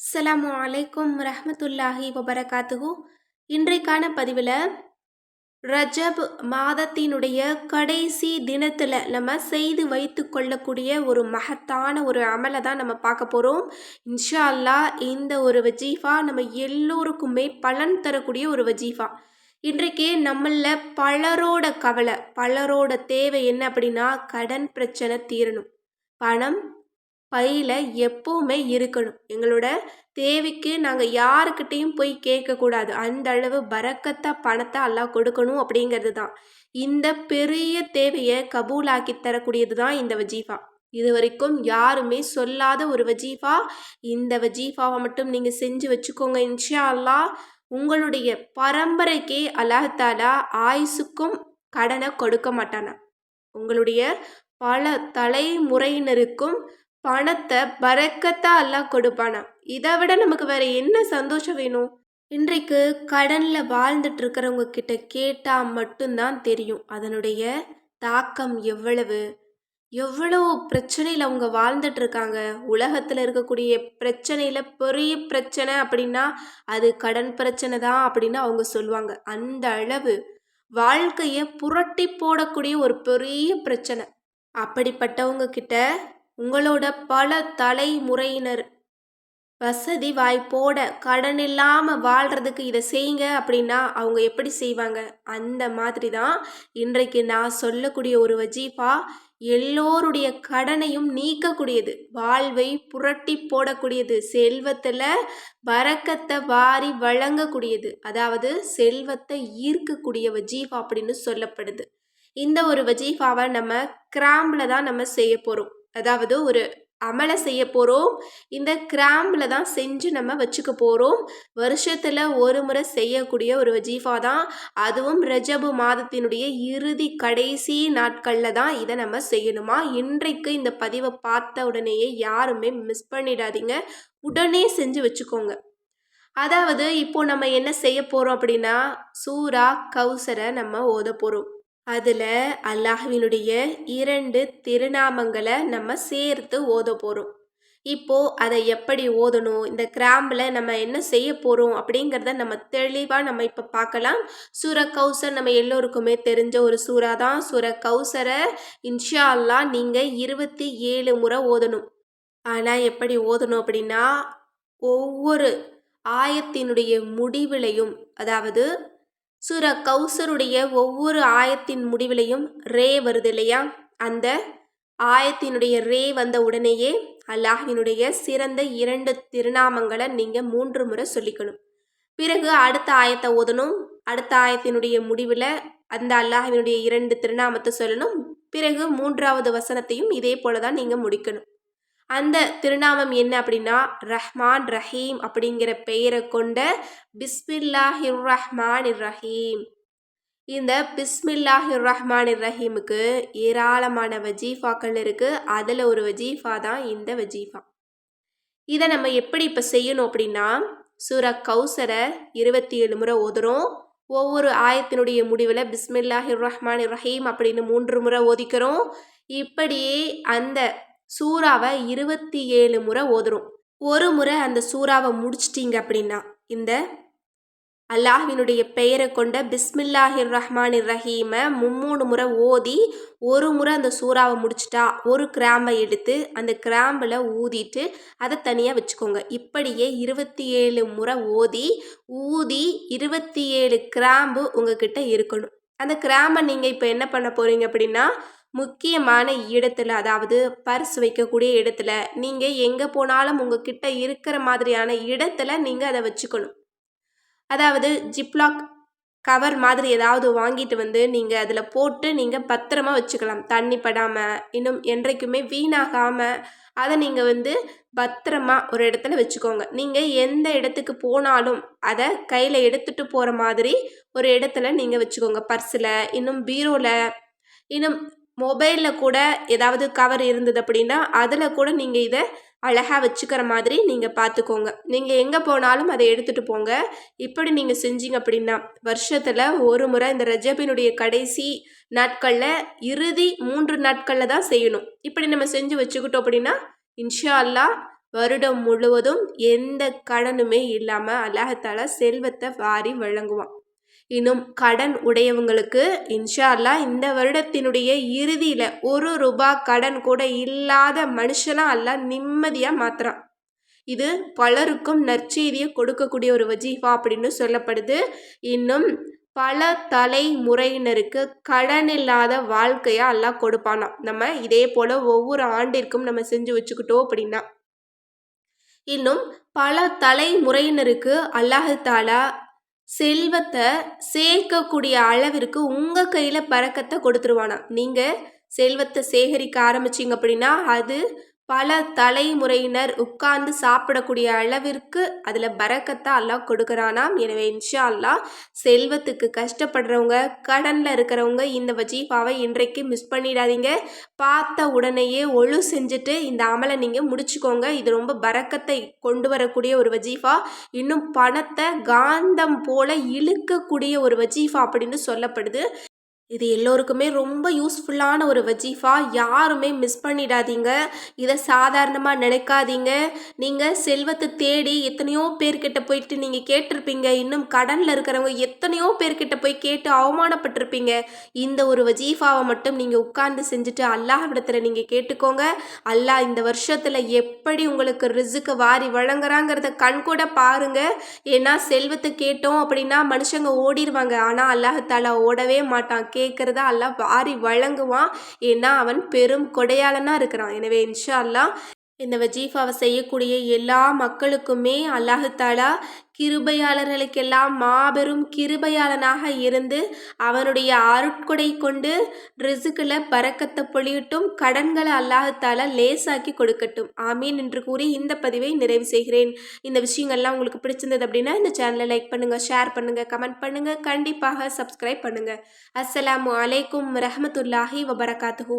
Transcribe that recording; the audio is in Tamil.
அஸ்லாம் அலைக்கும் ரஹமத்துல்லாஹி வபரகாத்துஹு. இன்றைக்கான பதிவில் ரஜப் மாதத்தினுடைய கடைசி தினத்தில் நம்ம செய்து வைத்து கொள்ளக்கூடிய ஒரு மகத்தான ஒரு அமலை தான் நம்ம பார்க்க போகிறோம் இன்ஷா அல்லாஹ் இந்த ஒரு வஜீஃபா நம்ம எல்லோருக்குமே பலன் தரக்கூடிய ஒரு வஜீஃபா. இன்றைக்கே நம்மளில் பலரோட கவலை பலரோட தேவை என்ன அப்படின்னா கடன் பிரச்சனை தீரணும். பணம் பையில் எப்போவுமே இருக்கணும். எங்களோட தேவைக்கு நாங்கள் யாருக்கிட்டேயும் போய் கேட்கக்கூடாது. அந்த அளவு பறக்கத்தா பணத்தை அல்லா கொடுக்கணும் அப்படிங்கிறது தான். இந்த பெரிய தேவையை கபூலாக்கி தரக்கூடியது தான் இந்த வஜீஃபா. இது வரைக்கும் யாருமே சொல்லாத ஒரு வஜீஃபா. இந்த வஜீஃபாவை மட்டும் நீங்கள் செஞ்சு வச்சுக்கோங்க இன்ஷா அல்லா உங்களுடைய பரம்பரைக்கே அல்லாஹாலா ஆயுசுக்கும் கடனை கொடுக்க மாட்டானா. உங்களுடைய பல தலைமுறையினருக்கும் பணத்தை பறக்கத்தா எல்லாம் கொடுப்பானா இதை விட நமக்கு வேற என்ன சந்தோஷம் வேணும்? இன்றைக்கு கடனில் வாழ்ந்துட்டு இருக்கிறவங்க கிட்ட கேட்டால் மட்டும்தான் தெரியும். அதனுடைய தாக்கம் எவ்வளவு? எவ்வளோ பிரச்சனையில் அவங்க வாழ்ந்துட்டு இருக்காங்க? உலகத்தில் இருக்கக்கூடிய பிரச்சனையில் பெரிய பிரச்சனை அப்படின்னா அது கடன் பிரச்சனை தான் அப்படின்னு அவங்க சொல்லுவாங்க. அந்த அளவு வாழ்க்கையை புரட்டி போடக்கூடிய ஒரு பெரிய பிரச்சனை. அப்படிப்பட்டவங்க கிட்ட உங்களோட பல தலைமுறையினர் வசதி வாய்ப்போட கடன் இல்லாமல் வாழ்கிறதுக்கு இதை செய்யுங்க அப்படின்னா அவங்க எப்படி செய்வாங்க? அந்த மாதிரி தான் இன்றைக்கு நான் சொல்லக்கூடிய ஒரு வஜீஃபா எல்லோருடைய கடனையும் நீக்கக்கூடியது வாழ்வை புரட்டி போடக்கூடியது செல்வத்தில் வரக்கத்தை வாரி வழங்கக்கூடியது அதாவது செல்வத்தை ஈர்க்கக்கூடிய வஜீஃபா அப்படின்னு சொல்லப்படுது. இந்த ஒரு வஜீஃபாவை நம்ம கிராம்பில் தான் நம்ம செய்ய போகிறோம் அதாவது ஒரு அமலை செய்ய போகிறோம் இந்த கிராம்பில் தான் செஞ்சு நம்ம வச்சுக்க போகிறோம் வருஷத்தில் ஒரு முறை செய்யக்கூடிய ஒரு வஜீஃபா தான். அதுவும் ரஜபு மாதத்தினுடைய இறுதி கடைசி நாட்களில் தான் இதை நம்ம செய்யணுமா? இன்றைக்கு இந்த பதிவை பார்த்த உடனேயே யாருமே மிஸ் பண்ணிடாதீங்க. உடனே செஞ்சு வச்சுக்கோங்க. அதாவது இப்போ நம்ம என்ன செய்ய போகிறோம் அப்படின்னா சூரா கௌசரை நம்ம ஓத போகிறோம் அதில் அல்லாஹ்வினுடைய இரண்டு திருநாமங்களை நம்ம சேர்த்து ஓத போகிறோம் இப்போது அதை எப்படி ஓதணும்? இந்த கிராம்பில் நம்ம என்ன செய்ய போகிறோம் அப்படிங்கிறத நம்ம தெளிவாக நம்ம இப்போ பார்க்கலாம். சூர கௌசர் நம்ம எல்லோருக்குமே தெரிஞ்ச ஒரு சூறா தான். சூர கௌசரை இன்ஷா அல்லா நீங்கள் இருபத்தி ஏழு முறை ஓதணும். ஆனால் எப்படி ஓதணும் அப்படின்னா ஒவ்வொரு ஆயத்தினுடைய முடிவிலையும் அதாவது சுர கௌசருடைய ஒவ்வொரு ஆயத்தின் முடிவிலையும் ரே வருது இல்லையா அந்த ஆயத்தினுடைய ரே வந்த உடனேயே அல்லாஹினுடைய சிறந்த இரண்டு திருநாமங்களை நீங்கள் மூன்று முறை சொல்லிக்கணும். பிறகு அடுத்த ஆயத்தை ஓதணும். அடுத்த ஆயத்தினுடைய முடிவில் அந்த அல்லாஹினுடைய இரண்டு திருநாமத்தை சொல்லணும். பிறகு மூன்றாவது வசனத்தையும் இதே போல தான் நீங்கள் முடிக்கணும். அந்த திருநாமம் என்ன அப்படின்னா ரஹ்மான் ரஹீம் அப்படிங்கிற பெயரை கொண்ட பிஸ்மில்லாஹிர் ரஹ்மான் ரஹீம் இந்த பிஸ்மில்லாஹிர் ரஹ்மான் ரஹீமுக்கு ஏராளமான வஜீஃபாக்கள் இருக்குது அதில் ஒரு வஜீஃபா தான் இந்த வஜீஃபா. இதை நம்ம எப்படி இப்போ செய்யணும் அப்படின்னா சூர கௌசரை இருபத்தி ஏழு முறை ஓதுறோம். ஒவ்வொரு ஆயத்தினுடைய முடிவில் பிஸ்மில்லாஹிர் ரஹ்மான் ரஹீம் அப்படின்னு மூன்று முறை ஓதிக்கிறோம். இப்படியே அந்த சூறாவை இருபத்தி ஏழு முறை ஓதுறோம் ஒரு முறை அந்த சூறாவை முடிச்சிட்டிங்க அப்படின்னா இந்த அல்லாஹினுடைய பெயரை கொண்ட பிஸ்மில்லாஹிர் ரஹ்மான் ரஹீமை மும்மூணு முறை ஓதி ஒரு முறை அந்த சூறாவை முடிச்சிட்டா ஒரு கிராம்பை எடுத்து அந்த கிராம்பில் ஊதிட்டு அதை தனியாக வச்சுக்கோங்க. இப்படியே இருபத்தி ஏழு முறை ஓதி ஊதி இருபத்தி ஏழு கிராம்பு உங்ககிட்ட இருக்கணும். அந்த கிராம்பை நீங்கள் இப்போ என்ன பண்ண போகிறீங்க அப்படின்னா முக்கியமான இடத்துல அதாவது பர்ஸ் வைக்கக்கூடிய இடத்துல நீங்கள் எங்கே போனாலும் உங்ககிட்ட இருக்கிற மாதிரியான இடத்துல நீங்கள் அதை வச்சுக்கணும். அதாவது ஜிப்லாக் கவர் மாதிரி ஏதாவது வாங்கிட்டு வந்து நீங்கள் அதில் போட்டு நீங்கள் பத்திரமா வச்சுக்கலாம். தண்ணி படாமல் இன்னும் என்றைக்குமே வீணாகாமல் அதை நீங்கள் வந்து பத்திரமா ஒரு இடத்துல வச்சுக்கோங்க. நீங்கள் எந்த இடத்துக்கு போனாலும் அதை கையில் எடுத்துகிட்டு போகிற மாதிரி ஒரு இடத்துல நீங்கள் வச்சுக்கோங்க. பர்ஸில் இன்னும் பீரோவில் இன்னும் மொபைலில் கூட ஏதாவது கவர் இருந்தது அப்படின்னா அதில் கூட நீங்கள் இதை அழகாக வச்சுக்கிற மாதிரி நீங்கள் பார்த்துக்கோங்க நீங்கள் எங்கே போனாலும் அதை எடுத்துகிட்டு போங்க. இப்படி நீங்கள் செஞ்சீங்க அப்படின்னா வருஷத்தில் ஒரு முறை இந்த ரஜபினுடைய கடைசி நாட்களில் இறுதி மூன்று நாட்களில் தான் செய்யணும். இப்படி நம்ம செஞ்சு வச்சுக்கிட்டோம் அப்படின்னா இன்ஷா அல்லா வருடம் முழுவதும் எந்த கடனுமே இல்லாமல் அழகத்தால் செல்வத்தை வாரி வழங்குவான். இன்னும் கடன் உடையவங்களுக்கு இன்ஷா அல்லாஹ் இந்த வருடத்தினுடைய இறுதியில் ஒரு ரூபா கடன் கூட இல்லாத மனுஷனாக அல்ல நிம்மதியாக மாத்துறான். இது பலருக்கும் நற்செய்தியை கொடுக்கக்கூடிய ஒரு வஜீஃபா அப்படின்னு சொல்லப்படுது. இன்னும் பல தலைமுறையினருக்கு கடன் இல்லாத வாழ்க்கையாக எல்லாம் கொடுப்பானாம். நம்ம இதே போல் ஒவ்வொரு ஆண்டிற்கும் நம்ம செஞ்சு வச்சுக்கிட்டோம் அப்படின்னா. இன்னும் பல தலைமுறையினருக்கு அல்லாஹு தாலா செல்வத்தை சேர்க்கக்கூடிய அளவிற்கு உங்கள் கையில் பறக்கத்தை கொடுத்துருவானா நீங்கள் செல்வத்தை சேகரிக்க ஆரம்பிச்சிங்க அப்படின்னா அது பல தலைமுறையினர் உட்கார்ந்து சாப்பிடக்கூடிய அளவிற்கு அதில் பறக்கத்தை அல்லாஹ் கொடுக்குறானாம். எனவே இன்ஷா அல்லாஹ் செல்வத்துக்கு கஷ்டப்படுறவங்க கடனில் இருக்கிறவங்க இந்த வஜீஃபாவை இன்றைக்கு மிஸ் பண்ணிடாதீங்க. பார்த்த உடனேயே ஒழு செஞ்சுட்டு இந்த அமலை நீங்கள் முடிச்சுக்கோங்க. இது ரொம்ப பறக்கத்தை கொண்டு வரக்கூடிய ஒரு வஜீஃபா. இன்னும் பணத்தை காந்தம் போல இழுக்கக்கூடிய ஒரு வஜீஃபா அப்படின்னு சொல்லப்படுது. இது எல்லோருக்குமே ரொம்ப யூஸ்ஃபுல்லான ஒரு வஜீஃபா. யாருமே மிஸ் பண்ணிடாதீங்க. இதை சாதாரணமாக நினைக்காதீங்க. நீங்கள் செல்வத்தை தேடி எத்தனையோ பேர்கிட்ட போயிட்டு நீங்கள் கேட்டிருப்பீங்க. இன்னும் கடனில் இருக்கிறவங்க எத்தனையோ பேர்கிட்ட போய் கேட்டு அவமானப்பட்டிருப்பீங்க. இந்த ஒரு வஜீஃபாவை மட்டும் நீங்கள் உட்கார்ந்து செஞ்சுட்டு அல்லாஹிடத்தில் நீங்கள் கேட்டுக்கோங்க. அல்லாஹ் இந்த வருஷத்தில் எப்படி உங்களுக்கு ரிசுக்கு வாரி வழங்குறாங்கிறத கண்கூட பாருங்கள் பாருங்க. ஏன்னா செல்வத்தை கேட்டோம் அப்படின்னா மனுஷங்க ஓடிடுவாங்க ஆனால் அல்லாஹாலா ஓடவே மாட்டான். கேட்குறதா அல்லாஹ் வாரி வழங்குவான். ஏன்னா அவன் பெரும் கொடையாளனாக இருக்கிறான். எனவே இன்ஷா அல்லாஹ் இந்த வஜீஃபாவை செய்யக்கூடிய எல்லா மக்களுக்குமே அல்லாஹாலா கிருபையாளர்களுக்கெல்லாம் மாபெரும் கிருபையாளனாக இருந்து அவனுடைய அருட்கொடை கொண்டு ரிசுக்கில் பறக்கத்தை பொழியட்டும் கடன்களை அல்லாஹத்தால லேசாக்கி கொடுக்கட்டும். ஆமீன் என்று கூறி இந்த பதிவை நிறைவு செய்கிறேன். இந்த விஷயங்கள்லாம் உங்களுக்கு பிடிச்சிருந்தது அப்படின்னா இந்த சேனலை லைக் பண்ணுங்கள் ஷேர் பண்ணுங்கள் கமெண்ட் பண்ணுங்கள் கண்டிப்பாக சப்ஸ்கிரைப் பண்ணுங்கள் அஸ்ஸலாமு அலைக்கும் ரஹமத்துல்லாஹி வபரகாத்துஹூ.